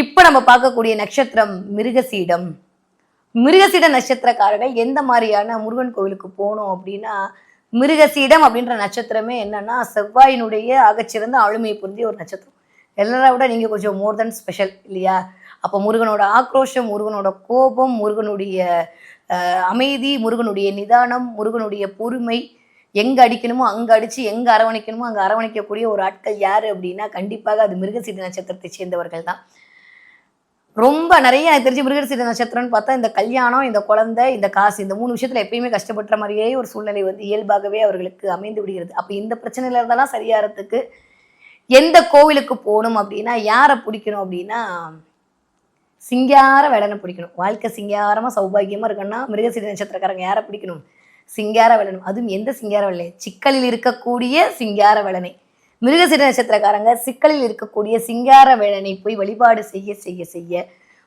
இப்போ நம்ம பார்க்கக்கூடிய நட்சத்திரம் மிருகசீடம். மிருகசீட நட்சத்திரக்காரர்கள் எந்த மாதிரியான முருகன் கோவிலுக்கு போகணும் அப்படின்னா மிருகசீடம் அப்படின்ற நட்சத்திரமே என்னன்னா செவ்வாயினுடைய ஆகச்சிறந்த ஆளுமையை பொருந்திய ஒரு நட்சத்திரம். எல்லாரை விட நீங்கள் கொஞ்சம் மோர் தென் ஸ்பெஷல் இல்லையா? அப்போ முருகனோட ஆக்ரோஷம் முருகனோட கோபம் முருகனுடைய அமைதி முருகனுடைய நிதானம் முருகனுடைய பொறுமை எங்கே அடிக்கணுமோ அங்கே அடித்து எங்கே அரவணைக்கணுமோ அங்கே அரவணைக்கக்கூடிய ஒரு ஆட்கள் யார் அப்படின்னா கண்டிப்பாக அது மிருகசீட நட்சத்திரத்தை சேர்ந்தவர்கள் தான். ரொம்ப நிறைய எனக்கு தெரிஞ்சு மிருகசீட நட்சத்திரம்னு பார்த்தா இந்த கல்யாணம் இந்த குழந்தை இந்த காசு இந்த மூணு விஷயத்துல எப்பயுமே கஷ்டப்படுற மாதிரியே ஒரு சூழ்நிலை வந்து இயல்பாகவே அவர்களுக்கு அமைந்து விடுகிறது. அப்போ இந்த பிரச்சனையில இருந்தாலும் சரியாகிறதுக்கு எந்த கோவிலுக்கு போகணும் அப்படின்னா யாரை பிடிக்கணும் அப்படின்னா சிங்கார வேலனை பிடிக்கணும். வாழ்க்கை சிங்காரமாக சௌபாகியமாக இருக்கணும்னா மிருகசீட நட்சத்திரக்காரங்க யாரை பிடிக்கணும்? சிங்கார வேலனும் அதுவும் எந்த சிங்கார வேலையை சிக்கலில் இருக்கக்கூடிய சிங்கார வேலனை. மிருகசீர நட்சத்திரக்காரங்க சிக்கலில் இருக்கக்கூடிய சிங்கார வேலனை போய் வழிபாடு செய்ய செய்ய செய்ய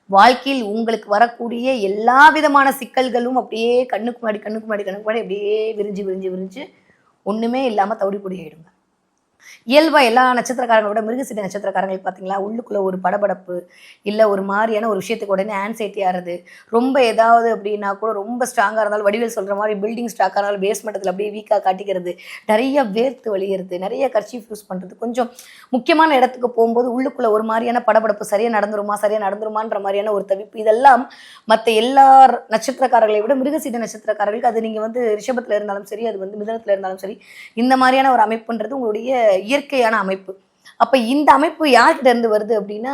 வாழ்க்கையில் உங்களுக்கு வரக்கூடிய எல்லா விதமான சிக்கல்களும் அப்படியே கண்ணுக்கு முன்னாடி கண்ணுக்கு முன்னாடி கண்ணுக்கு முன்னாடி அப்படியே விரிஞ்சு விரிஞ்சு விரிஞ்சு ஒன்றுமே இல்லாமல் தவிடி ஆயிடுங்க. இயல்பாக எல்லா நட்சத்திரக்காரங்களோட மிருகசீட நட்சத்திரக்காரங்களுக்கு பார்த்தீங்களா உள்ளுக்குள்ள ஒரு படபடப்பு இல்லை ஒரு மாதிரியான ஒரு விஷயத்துக்கு உடனே ஆன்சைட்டி ஆறுது ரொம்ப ஏதாவது அப்படின்னா கூட ரொம்ப ஸ்ட்ராங்காக இருந்தாலும் வடிவேல் சொல்கிற மாதிரி பில்டிங் ஸ்ட்ராக்காக இருந்தாலும் பேஸ்மெண்ட்டத்தில் அப்படியே வீக்காக காட்டிக்கிறது. நிறைய வேர்த்து வழிகிறது நிறைய கர்ச்சீஃப் யூஸ் பண்ணுறது கொஞ்சம் முக்கியமான இடத்துக்கு போகும்போது உள்ளுக்குள்ள ஒரு மாதிரியான படபடப்பு சரியாக நடந்துருமா சரியாக நடந்துருமான்ற மாதிரியான ஒரு தவிப்பு. இதெல்லாம் மற்ற எல்லா நட்சத்திரக்காரர்களை விட மிருகசீட நட்சத்திரக்காரர்களுக்கு அது நீங்கள் வந்து ரிஷபத்தில் இருந்தாலும் சரி அது வந்து மிதனத்தில் இருந்தாலும் சரி இந்த மாதிரியான ஒரு அமைப்புன்றது உங்களுடைய இயற்கையான அமைப்பு. அப்போ இந்த அமைப்பு யார்கிட்ட இருந்து வருது அப்படின்னா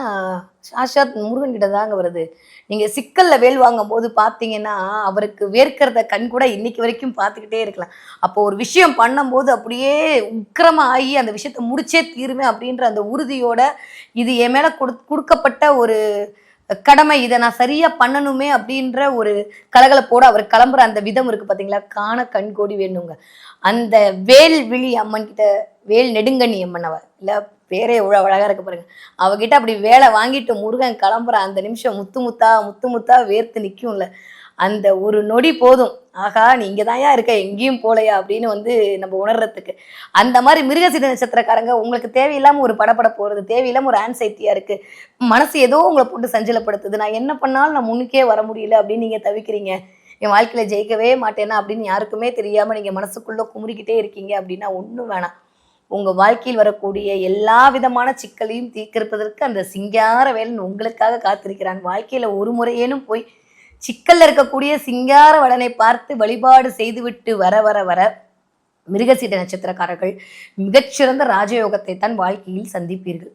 சாஷாத் முருகன் கிட்ட தாங்க வருது. நீங்கள் சிக்கலில் வேல் வாங்கும் போது பார்த்தீங்கன்னா அவருக்கு வேர்க்கிறத கண் கூட இன்னைக்கு வரைக்கும் பார்த்துக்கிட்டே இருக்கலாம். அப்போ ஒரு விஷயம் பண்ணும்போது அப்படியே உக்கிரமா ஆகி அந்த விஷயத்தை முடிச்சே தீருமே அப்படின்ற அந்த உறுதியோட இது என் மேலே கொடு கொடுக்கப்பட்ட ஒரு கடமை இதை நான் சரியா பண்ணணுமே அப்படின்ற ஒரு கலகலப்போட அவர் கிளம்புற அந்த விதம் இருக்கு பாத்தீங்களா? காண கண்கோடி வேணுங்க. அந்த வேல் விழி அம்மன் கிட்ட வேல் நெடுங்கண்ணி அம்மன் அவ இல்ல பேரே எவ்வளவு அழகா இருக்க பாருங்க. அவகிட்ட அப்படி வேலை வாங்கிட்டு முருகன் கிளம்புற அந்த நிமிஷம் முத்து முத்தா முத்து முத்தா வேர்த்து நிக்கும்ல. அந்த ஒரு நொடி போதும். ஆகா நீ இங்கே தான்யா இருக்க எங்கேயும் போலையா அப்படின்னு வந்து நம்ம உணர்றதுக்கு. அந்த மாதிரி மிருகசீட நட்சத்திரக்காரங்க உங்களுக்கு தேவையில்லாம ஒரு படப்பட போறது தேவையில்லாம ஒரு ஆன்சைட்டியாக இருக்கு. மனசு ஏதோ உங்களை போட்டு சஞ்சலப்படுத்துது. நான் என்ன பண்ணாலும் நான் முன்னுக்கே வர முடியல அப்படின்னு நீங்க தவிக்கிறீங்க. என் வாழ்க்கையில ஜெயிக்கவே மாட்டேனா அப்படின்னு யாருக்குமே தெரியாம நீங்க மனசுக்குள்ள குமுறிக்கிட்டே இருக்கீங்க அப்படின்னா ஒன்றும் வேணாம். உங்க வாழ்க்கையில் வரக்கூடிய எல்லா விதமான சிக்கலையும் தீர்க்கிறதற்கு அந்த சிங்கார வேலன் உங்களுக்காக காத்திருக்கிறான். வாழ்க்கையில ஒரு முறையேனும் போய் சிக்கல்ல இருக்கக்கூடிய சிங்கார வளனை பார்த்து வழிபாடு செய்துவிட்டு வர வர வர மிருகசீட நட்சத்திரக்காரர்கள் மிகச்சிறந்த ராஜயோகத்தை தான் வாழ்க்கையில் சந்திப்பீர்கள்.